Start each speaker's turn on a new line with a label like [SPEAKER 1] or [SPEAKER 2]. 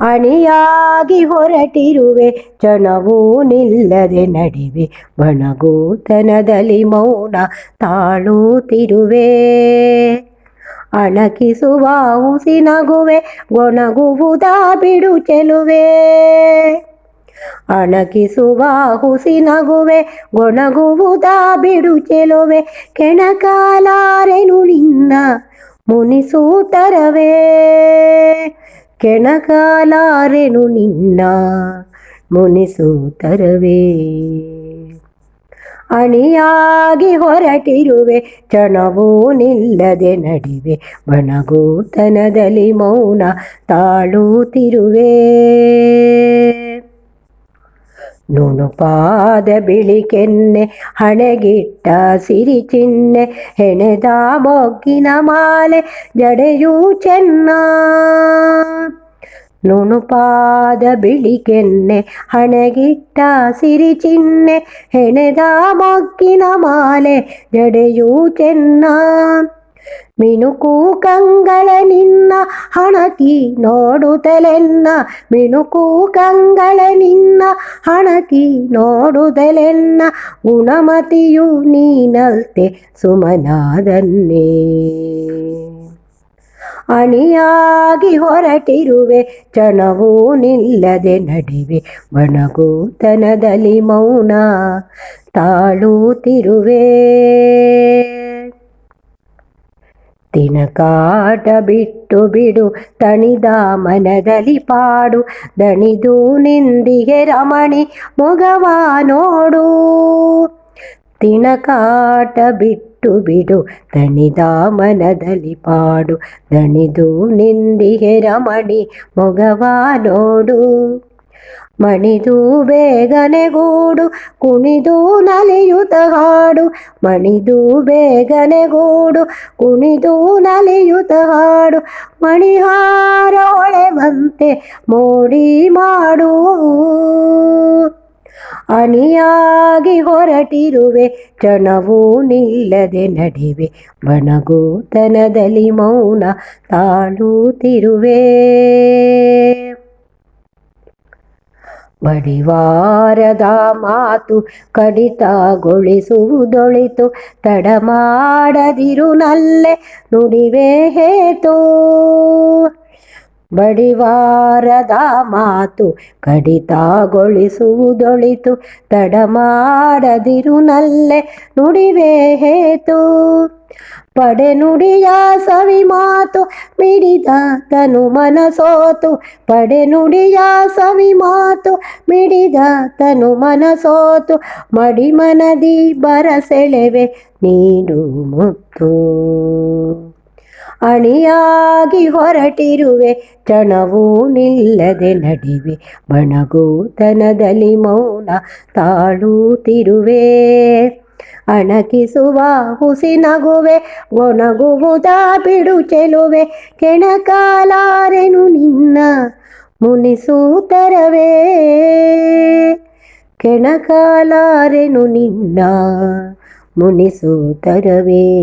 [SPEAKER 1] ಅಣಿಯಾಗಿ ಹೊರಟಿರುವೆ ಚಣವೂ ನಿಲ್ಲದೆ ನಡಿವೆ. ಬಣಗೂತನದಲ್ಲಿ ಮೌನ ತಾಳುತ್ತಿರುವೆ. ಅಣಕಿಸುವ ಉಸಿನಗುವೆ ನಗುವೆ, ಗೊಣಗುವುದ ಬಿಡು ಚೆಲುವೆ. ಅಣಕಿಸುವ ಹುಸಿ ನಗುವೆ, ಗೊಣಗುವುದ ಬಿಡು ಚೆಲುವೆ. ಕೆಣಕಾಲಾರೆನು ನಿನ್ನ ಮುನಿಸೂತರವೇ ಕೆಣಕಾಲಾರೆನು ನಿನ್ನ ಮುನಿಸೂತರವೇ ಅಣಿಯಾಗಿ ಹೊರಟಿರುವೆ ಚಣವೂ ನಿಲ್ಲದೆ ನಡಿವೆ ಬಣಗೂತನದಲ್ಲಿ ಮೌನ ತಾಳುತ್ತಿರುವೆ. ನುಣುಪಾದ ಬಿಳಿ ಕೆನ್ನೆ ಹಣೆಗಿಟ್ಟ ಸಿರಿ ಚಿನ್ನೆ ಹೆಣೆದ ಮೊಗ್ಗಿನ ಮಾಲೆ ಜಡೆಯೂ ಚೆನ್ನ ನುಣುಪಾದ ಬಿಳಿ ಕೆನ್ನೆ ಹಣೆಗಿಟ್ಟ ಸಿರಿ ಚಿನ್ನೆ ಹೆಣೆದ ಮೊಗ್ಗಿನ ಮಾಲೆ ಜಡೆಯೂ ಚೆನ್ನ ಮಿಣುಕು ಕಂಗಳ ನಿನ್ನ ಹಣಕಿ ನೋಡುತ್ತಲೆನ್ನ ಮಿಣುಕು ಕಂಗಳ ನಿನ್ನ ಹಣಕಿ ನೋಡುತ್ತಲೆನ್ನ ಗುಣಮತಿಯು ನೀನಲ್ತೆ ಸುಮನಾದನ್ನೇ. ಅಣಿಯಾಗಿ ಹೊರಟಿರುವೆ ಚಣವೂ ನಿಲ್ಲದೆ ನಡಿವೆ, ಒಣಗೂತನದಲ್ಲಿ ಮೌನ ತಾಳುತ್ತಿರುವೆ. ತಿನಕಾಟ ಬಿಟ್ಟು ಬಿಡು, ತಣಿದ ಮನದಲ್ಲಿ ಪಾಡು. ದಣಿದು ನಿಂದಿಗೆ ರಮಣಿ ಮೊಗವ ನೋಡು. ತಿನಕಾಟ ಬಿಟ್ಟು ಬಿಡು, ತಣಿದ ಮನದಲ್ಲಿ ಪಾಡು. ದಣಿದು ನಿಂದಿಗೆ ರಮಣಿ ಮೊಗವ ನೋಡು. ಮಣಿದು ಬೇಗನೆ ಗೋಡು ಕುಣಿದು ನಲಿಯುತ ಹಾಡು. ಮಣಿದು ಬೇಗನೆ ಗೋಡು ಕುಣಿದು ನಲಿಯುತ ಹಾಡು. ಮಣಿಹಾರ ಹೊಳೆವಂತೆ ಮೋಡಿ ಮಾಡು. ಅಣಿಯಾಗಿ ಹೊರಟಿರುವೆ ಕ್ಷಣವೂ ನಿಲ್ಲದೆ ನಡಿವೆ. ಬಣಗೂತನದಲ್ಲಿ ಮೌನ ತಾಳುತ್ತಿರುವೆ. ಬಡಿವಾರದ ಮಾತು ಕಡಿತಗೊಳಿಸುವುದೊಳಿತು ತಡ ಮಾಡದಿರು ನಲ್ಲೆ ನುಡಿವೆ ಹೇತು. ಬಡಿವಾರದ ಮಾತು ಕಡಿತಗೊಳಿಸುವುದೊಳಿತು ತಡ ಮಾಡದಿರು ನಲ್ಲೆ ನುಡಿವೆ ಹೇತು. ಪಡೆ ನುಡಿಯ ಸವಿ ಮಾತು ಮಿಡಿದ ತನು ಮನಸೋತು. ಪಡೆ ನುಡಿಯ ಸವಿ ಮಾತು ಮಿಡಿದ ತನು ಮನಸೋತು. ಮಡಿ ಮನದಿ ಬರಸೆಳೆವೆ ನೀಡು ಮುತ್ತು. ಅಣಿಯಾಗಿ ಹೊರಟಿರುವೆ ಚಣವೂ ನಿಲ್ಲದೆ ನಡಿವೆ ಬಣಗೂತನದಲ್ಲಿ ಮೌನ ತಾಳುತ್ತಿರುವೆ. ಅಣಕಿಸುವ ಹುಸಿ ನಗುವೆ ಒಣಗುವುದ ಬಿಡು ಚೆಲುವೆ. ಕೆಣಕಾಲಾರೆನು ನಿನ್ನ ಮುನಿಸೂತರವೇ? ಕೆಣಕಾಲಾರೆನು ನಿನ್ನ ಮುನಿಸೂತರವೇ?